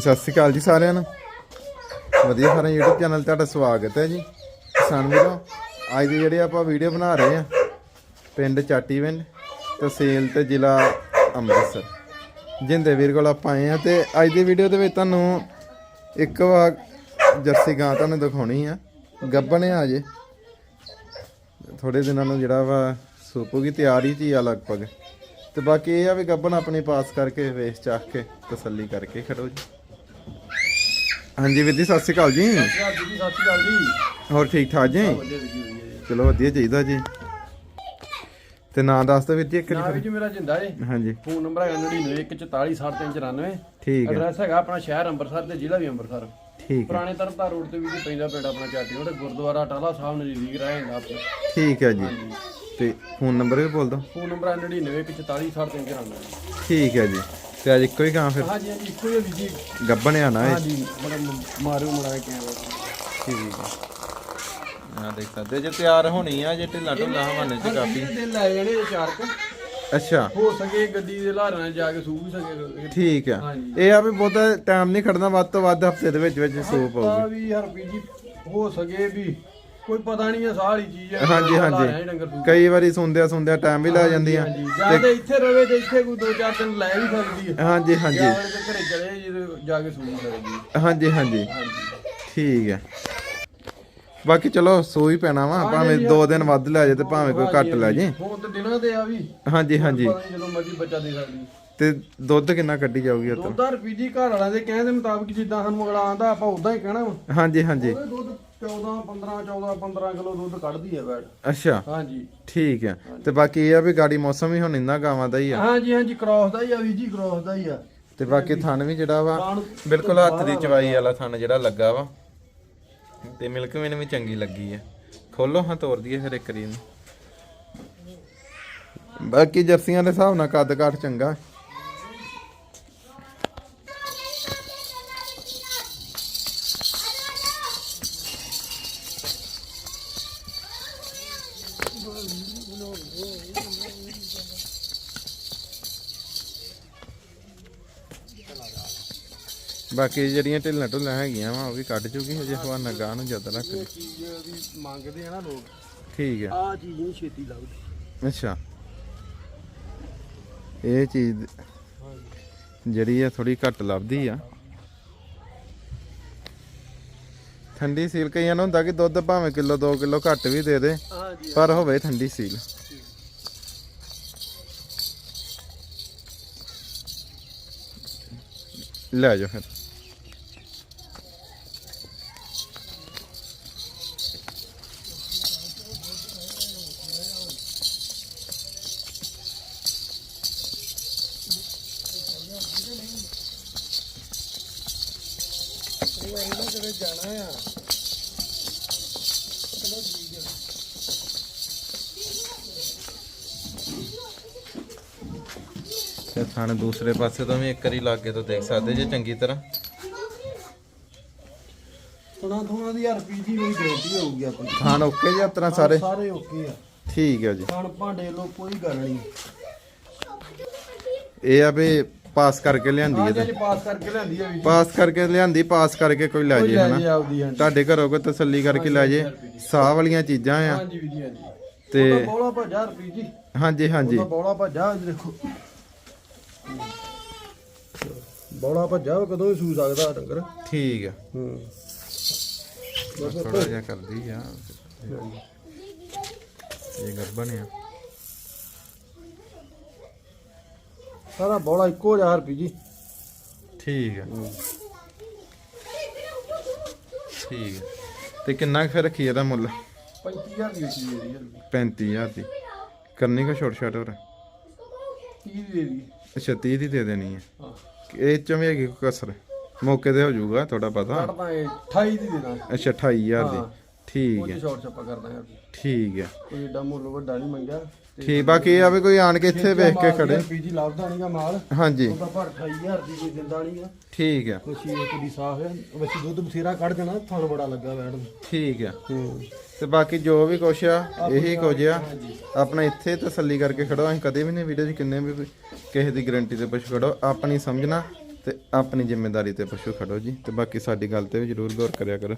ਸਤਿ ਸ਼੍ਰੀ ਅਕਾਲ ਜੀ ਸਾਰਿਆਂ ਨੂੰ। ਵਧੀਆ ਸਾਰਿਆਂ YouTube ਚੈਨਲ ਤੇ ਤੁਹਾਡਾ ਸਵਾਗਤ ਹੈ ਜੀ। ਕਿਸਾਨ ਵੀਰੋ, ਅੱਜ ਦੀ ਜਿਹੜੀ ਆਪਾਂ ਵੀਡੀਓ ਬਣਾ ਰਹੇ ਆ ਪਿੰਡ ਚਾਟੀਵਿੰਡ ਤਹਿਸੀਲ ਤੇ ਜ਼ਿਲ੍ਹਾ ਅੰਮ੍ਰਿਤਸਰ। ਜਿੰਦੇ ਵੀਰ ਕੋਲ ਆਪਾਂ ਆਏ ਆ ਤੇ ਅੱਜ ਦੀ ਵੀਡੀਓ ਦੇ ਵਿੱਚ ਤੁਹਾਨੂੰ ਇੱਕ ਵਾਰ ਜਰਸੀ ਗਾਂ ਤੁਹਾਨੂੰ ਦਿਖਾਉਣੀ ਆ। ਗੱਬਣ ਆ ਜੇ। ਥੋੜੇ ਦਿਨਾਂ ਨੂੰ ਜਿਹੜਾ ਵਾ ਸੂਪੂਗੀ ਤਿਆਰੀ ਚ ਹੀ ਆ ਲਗਭਗ। ਤੇ ਬਾਕੀ ਇਹ ਆ ਵੀ ਗੱਬਣ ਆਪਣੀ ਪਾਸ ਕਰਕੇ ਵੇਚ ਚਾਖ ਕੇ, ਤਸੱਲੀ ਕਰਕੇ ਖੜੋ ਜੀ। ਹਾਂਜੀ ਵੀਰ ਜੀ ਸਤਿ ਸ਼੍ਰੀ ਅਕਾਲ ਜੀ। ਸਤਿ ਸ਼੍ਰੀ ਅਕਾਲ ਜੀ ਹੋਰ ਠੀਕ ਠਾਕ ਜੀ? ਵਧੀਆ ਜੀ ਵਧੀਆ ਚਲੋ ਵਧੀਆ ਚਾਹੀਦਾ ਜੀ। ਤੇ ਨਾਂ ਦੱਸ ਦਿਓ ਵੀਰ ਜੀ ਇੱਕ ਨਾਮ ਵਾਰੀ ਵੀ ਮੇਰਾ ਜਿੰਦਾ ਏ। ਹਾਂਜੀ। ਫੋਨ ਨੰਬਰ ਹੈਗਾ 9914479394 ਠੀਕ ਹੈ। ਐਡਰੈਸ ਹੈਗਾ ਆਪਣਾ ਸ਼ਹਿਰ ਅੰਮ੍ਰਿਤਸਰ ਤੇ ਜ਼ਿਲ੍ਹਾ ਵੀ ਅੰਮ੍ਰਿਤਸਰ। ਠੀਕ ਹੈ। ਪੁਰਾਣੇ ਤਰਨਤਾਰ ਰੋਡ ਤੇ ਵੀ ਜੀ ਪੈਂਦਾ ਪਿੰਡ ਆਪਣਾ ਚਾਟੀ ਉਹਦੇ ਗੁਰਦੁਆਰਾ ਟਾਲਾ ਸਾਹਿਬ ਨਜ਼ਦੀਕ ਰਹਿ ਜਾਂਦਾ ਆਪਣਾ। ਠੀਕ ਹੈ ਜੀ। ਤੇ ਫੋਨ ਨੰਬਰ ਵੀ ਬੋਲ ਦਿਓ। ਫੋਨ ਨੰਬਰ ਹੈ 9914479394 ਠੀਕ ਹੈ ਜੀ। ਤੇ ਅੱਜ ਇੱਕੋ ਹੀ ਗਾਂ ਫਿਰ? ਹਾਂਜੀ ਹਾਂਜੀ ਇੱਕੋ ਹੀ ਵੀ ਜੀ। ਗੱਬਣ ਆ ਨਾ ਇਹ? ਹਾਂਜੀ ਬੜਾ ਮਾਰੂ ਮੜਾ ਕੈਮਰਾ ਠੀਕ ਹੈ ਆ ਦੇਖ ਸਕਦੇ ਜੇ ਤਿਆਰ ਹੋਣੀ ਆ ਜੇ ਢਿੱਲਾ ਢੁੱਲਾ ਹਵਾਨੇ ਚ ਕਾਫੀ। ਦਿਨ ਲੈ ਜਾਣੇ ਇਹ ਚਾਰ ਕੁ। ਅੱਛਾ। ਹੋ ਸਕੇ ਗੱਡੀ ਦੇ ਲਾਰਾਂ ਜਾ ਕੇ ਸੂ ਵੀ ਸਕੇ ਠੀਕ ਆ। ਇਹ ਆ ਵੀ ਬਹੁਤਾ ਟਾਈਮ ਨਹੀਂ ਖੜਨਾ ਵੱਧ ਤੋਂ ਵੱਧ ਹਫ਼ਤੇ ਦੇ ਵਿੱਚ ਵਿੱਚ ਸੂਪ ਤਾਂ ਆਊਗੀ ਵੀ ਹਰਪੀ ਜੀ ਹੋ ਸਕੇ ਵੀ। ਕੋਈ ਪਤਾ ਨਹੀਂ ਹੈ ਸਾਰੀ ਚੀਜ਼ ਹੈ। ਹਾਂਜੀ ਹਾਂਜੀ। ਕਈ ਵਾਰੀ ਸੁਣਦਿਆਂ ਸੁਣਦਿਆਂ ਟਾਈਮ ਵੀ ਲੱਗ ਜਾਂਦੀਆਂ ਹਾਂਜੀ। ਜਾਂ ਤੇ ਇੱਥੇ ਰਵੇ ਤੇ ਇੱਥੇ ਕੋਈ ਦੋ ਚਾਰ ਦਿਨ ਲੈ ਵੀ ਸਕਦੀ ਹੈ। ਹਾਂਜੀ ਹਾਂਜੀ। ਜਾਂ ਘਰੇ ਚਲੇ ਜਦੋਂ ਜਾ ਕੇ ਸੂਈ ਸਕਦੀ ਹਾਂਜੀ ਹਾਂਜੀ। ਠੀਕ ਹੈ। ਬਾਕੀ ਚਲੋ ਸੋ ਹੀ ਪੈਣਾ ਵਾ ਭਾਵੇਂ ਦੋ ਦਿਨ ਵੱਧ ਲੈ ਜੇ ਤੇ ਭਾਵੇਂ ਕੋਈ ਘੱਟ ਲੈ ਜੇ ਹੁਣ ਤੇ ਦਿਨਾਂ ਤੇ ਆ ਵੀ। ਹਾਂਜੀ ਹਾਂਜੀ। ਜਦੋਂ ਮਰਜ਼ੀ ਬੱਚਾ ਦੇ ਸਕਦੀ ਤੇ ਦੁੱਧ ਕਿੰਨਾ ਕੱਢੀ ਜਾਊਗੀ ਉੱਤੋਂ? ਦੁੱਧ ਰੁਪਈ ਜੀ ਘਰ ਵਾਲਿਆਂ ਦੇ ਕਹਿਣ ਦੇ ਮੁਤਾਬਕ ਜਿੱਦਾਂ ਸਾਨੂੰ ਅਗਲਾ ਆਂਦਾ ਆਪਾਂ ਉਦਾਂ ਹੀ ਕਹਿਣਾ ਵਾ। ਹਾਂਜੀ ਹਾਂਜੀ। ਉਹਦੇ ਦੁੱਧ 14 15 14 15 ਕਿਲੋ ਦੁੱਧ ਕੱਢਦੀ ਹੈ ਵੈੜ ਅੱਛਾ। ਹਾਂਜੀ। ਠੀਕ ਹੈ ਤੇ ਬਾਕੀ ਇਹ ਆ ਵੀ ਗਾੜੀ ਮੌਸਮ ਵੀ ਹੁਣ ਇੰਨਾ ਗਾਵਾਂ ਦਾ ਹੀ ਆ। ਹਾਂਜੀ ਹਾਂਜੀ ਕ੍ਰਾਸ ਦਾ ਹੀ ਆ ਵੀ ਜੀ ਕ੍ਰਾਸ ਦਾ ਹੀ ਆ। ਤੇ ਬਾਕੀ ਥਣ ਵੀ ਜਿਹੜਾ ਵਾ ਬਿਲਕੁਲ ਹੱਥ ਦੀ ਚਵਾਈ ਵਾਲਾ ਥਣ ਜਿਹੜਾ ਲੱਗਾ ਵਾ ਤੇ ਮਿਲਕ ਵੀ ਵੀ ਚੰਗੀ ਲੱਗੀ ਆ। ਖੋਲੋ ਹਾਂ ਤੋਰ ਦਈਏ ਫਿਰ ਇੱਕ ਰੀ ਨੂੰ। ਬਾਕੀ ਜਰਸੀਆਂ ਦੇ ਹਿਸਾਬ ਨਾਲ ਕੱਦ ਕਾਠ ਚੰਗਾ। ਬਾਕੀ ਜਿਹੜੀਆਂ ਢਿੱਲਾਂ ਢੁੱਲਾਂ ਹੈਗੀਆਂ ਵਾ ਉਹ ਵੀ ਕੱਢ ਜੂਗੀ ਹਜੇ ਹਵਾਨਾ ਗਾਹ ਨੂੰ ਜ਼ਿਆਦਾ ਰੱਖ ਲਈ। ਚੀਜ਼ ਵੀ ਮੰਗਦੇ ਆ ਨਾ ਲੋਕ। ਠੀਕ ਹੈ ਆ ਚੀਜ਼ ਨਹੀਂ ਛੇਤੀ ਲੱਗਦੀ ਅੱਛਾ। ਇਹ ਚੀਜ਼ ਜਿਹੜੀ ਆ ਥੋੜੀ ਘੱਟ ਲੱਭਦੀ ਆ। ਠੰਡੀ ਸੀਲ ਕਈਆਂ ਨੂੰ ਹੁੰਦਾ ਕਿ ਦੁੱਧ ਭਾਵੇਂ ਕਿਲੋ 2 ਕਿਲੋ ਘੱਟ ਵੀ ਦੇ ਦੇ ਪਰ ਹੋਵੇ ਠੰਡੀ ਸੀਲ। ਲੈ ਜਾਓ ਫਿਰ। ਜਾਣਾ ਆ ਤੇ ਥਣ ਦੂਸਰੇ ਪਾਸੇ ਤੋਂ ਵੀ ਇੱਕ ਵਾਰੀ ਲਾਗੇ ਤੋਂ ਦੇਖ ਸਕਦੇ ਜੇ ਚੰਗੀ ਤਰ੍ਹਾਂ। ਥੋੜਾ ਥੋੜਾ ਦੀ ਹਰਪੀ ਜੀ ਮੇਰੀ ਗਰੰਟੀ ਹੋਊਗੀ ਆਪਣੀ। ਥਣ ਓਕੇ ਜੀ ਆਪਣਾ ਸਾਰੇ? ਸਾਰੇ ਓਕੇ ਆ। ਠੀਕ ਹੈ ਜੀ। ਖਾਣ ਭਾਂਡੇ ਲੋ ਕੋਈ ਗੱਲ ਨਹੀਂ ਇਹ ਆ ਵੀ ਪਾਸ ਕਰਕੇ ਲਿਆਂਦੀ ਹੈ ਪਾਸ ਕਰਕੇ ਲਿਆਂਦੀ ਆ ਵੀ ਪਾਸ ਕਰਕੇ ਲਿਆਂਦੀ ਪਾਸ ਕਰਕੇ ਕੋਈ ਲੈ ਜੇ ਹਨਾ। ਜੀ ਆਪਦੀ ਹਾਂਜੀ। ਤੁਹਾਡੇ ਘਰੋਂ ਕੋਈ ਤਸੱਲੀ ਕਰਕੇ ਲੈ ਜੇ। ਸਾਹ ਵਾਲੀਆਂ ਚੀਜ਼ਾਂ ਆ। ਹਾਂਜੀ ਵੀ ਜੀ ਹਾਂਜੀ। ਤੇ ਉਹਦਾ ਬੋਲਾ ਭੱਜਾ ਹਰਪੀ ਜੀ। ਹਾਂਜੀ ਹਾਂਜੀ। ਉਹਦਾ ਬੋਲਾ ਭੱਜਾ ਦੇਖੋ। ਬੋਲਾ ਭੱਜਾ ਉਹ ਕਦੋਂ ਵੀ ਸੂ ਸਕਦਾ ਡੰਗਰ। ਠੀਕ ਆ। ਹੂੰ। ਥੋੜਾ ਜਿਹਾ ਕਰਦੀ ਆ। ਇਹ ਗੱਬਨ ਆ ਸਾਰਾ ਬੋਲਾ ਇੱਕੋ ਜਿਹਾ ਹਰਪੀ ਜੀ। ਠੀਕ ਆ ਠੀਕ ਆ ਤੇ ਕਿੰਨਾ ਕੁ ਫਿਰ ਰੱਖੀ ਇਹਦਾ ਮੁੱਲ? 35000 ਦੀ ਮੇਰੀ ਹਰਪੀ। 35000 ਦੀ। ਕਰਨੀ ਕੋ ਛੋਟ ਛੋਟ ਹੋਰ? 30 ਦੀ ਦੇ ਦੀ। ਅੱਛਾ 30 ਦੀ ਦੇ ਦੇਣੀ ਹੈ। ਹਾਂ। ਇਹ ਚ ਵੀ ਹੈਗੀ ਕੋਈ ਕਸਰ? ਮੌਕੇ ਤੇ ਹੋ ਜਾਊਗਾ ਥੋੜਾ ਪਤਾ। ਕੱਢ ਦਾਂਗੇ 28 ਦੀ ਦੇ ਦਾਂਗੇ ਅੱਛਾ 28000 ਦੀ। ਹਾਂ। ਠੀਕ ਹੈ। ਚ ਸ਼ਾਰਟ ਛੱਪਾ ਕਰ ਦਾਂਗੇ ਹਰਪੀ ਠੀਕ ਹੈ। ਕੋਈ ਏਡਾ ਮੁੱਲ ਵੱਡਾ ਨਹੀਂ ਮੰਗਿਆ। ਠੀਕ ਬਾਕੀ ਇਹ ਆ ਵੀ ਕੋਈ ਆਣ ਕੇ ਇੱਥੇ ਵੇਖ ਕੇ ਖੜੇ। ਪੀਜੀ ਲੱਭਦਾ ਨਹੀਂਗਾ ਮਾਲ। ਹਾਂਜੀ। ਉਹਦਾ ਪਰ 28000 ਦੀ ਕੋਈ ਦਿੰਦਾ ਨਹੀਂਗਾ ਠੀਕ ਹੈ। ਕੁਛ ਇਹ ਕੁੜੀ ਸਾਫ਼ ਹੈ। ਵੈਸੇ ਦੁੱਧ ਬਥੇਰਾ ਕੱਢ ਦੇਣਾ ਥਣ ਬੜਾ ਲੱਗਾ ਬੈਠ ਨੂੰ। ਠੀਕ ਹੈ। ਤੇ ਬਾਕੀ ਜੋ ਵੀ ਕੁਛ ਆ ਇਹੀ ਕੁਝ ਆ। ਆਪਣਾ ਇੱਥੇ ਤਸੱਲੀ ਕਰਕੇ ਖੜੋ। ਅਸੀਂ ਕਦੇ ਵੀ ਨਹੀਂ ਵੀਡੀਓ 'ਚ ਕਿੰਨੇ ਵੀ ਕਿਸੇ ਦੀ ਗਾਰੰਟੀ ਤੇ ਪੁੱਛ ਖੜੋ। ਆਪਣੀ ਸਮਝਣਾ ਤੇ ਆਪਣੀ ਜ਼ਿੰਮੇਵਾਰੀ ਤੇ ਪਸ਼ੂ ਖੜੋ ਜੀ। ਤੇ ਬਾਕੀ ਸਾਡੀ ਗੱਲ ਤੇ ਵੀ ਜ਼ਰੂਰ ਗੌਰ ਕਰਿਆ ਕਰੋ।